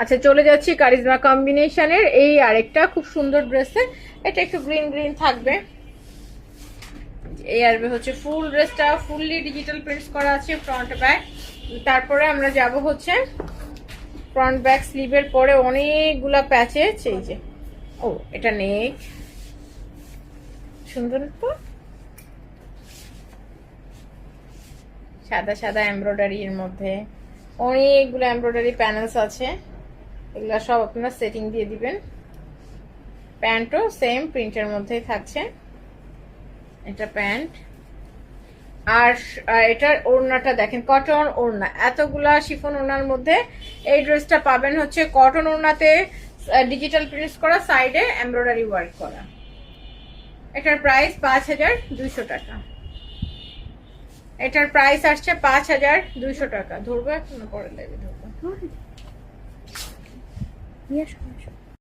আচ্ছা চলে যাচ্ছি কারিজমা কম্বিনেশনের। এই আরেকটা খুব সুন্দর ড্রেসে। এটা একটু গ্রিন গ্রিন থাকবে। এই আসবে হচ্ছে ফুল ড্রেসটা, ফুললি ডিজিটাল প্রিন্টস করা আছে ফ্রন্ট ব্যাক। তারপরে আমরা যাব হচ্ছে ফ্রন্ট ব্যাক স্লিভের পরে অনেকগুলা প্যাচেস এই যে, ও, এটা নেক সুন্দর তো? সাদা সাদা এমব্রয়ডারি এর মধ্যে। অনেকগুলো এমব্রয়ডারি প্যানেলস আছে। এগুলো সব আপনারা সেটিং দিয়ে দিবেন। প্যান্টও সেম প্রিন্টের মধ্যেই থাকছে। এটা প্যান্ট আর এটার ওড়নাটা দেখেন কটন ওড়না। এতগুলা শিফন ওড়নার মধ্যে এই ড্রেসটা পাবেন হচ্ছে কটন ওড়নাতে ডিজিটাল প্রিন্টস করা সাইডে এমব্রয়ডারি ওয়ার্ক করা। এটার প্রাইস পাঁচ হাজার দুইশো টাকা। এটার প্রাইস আসছে পাঁচ হাজার দুইশো টাকা। ধরবো এখন, পরে লেগে ধরবো। 捏手捏手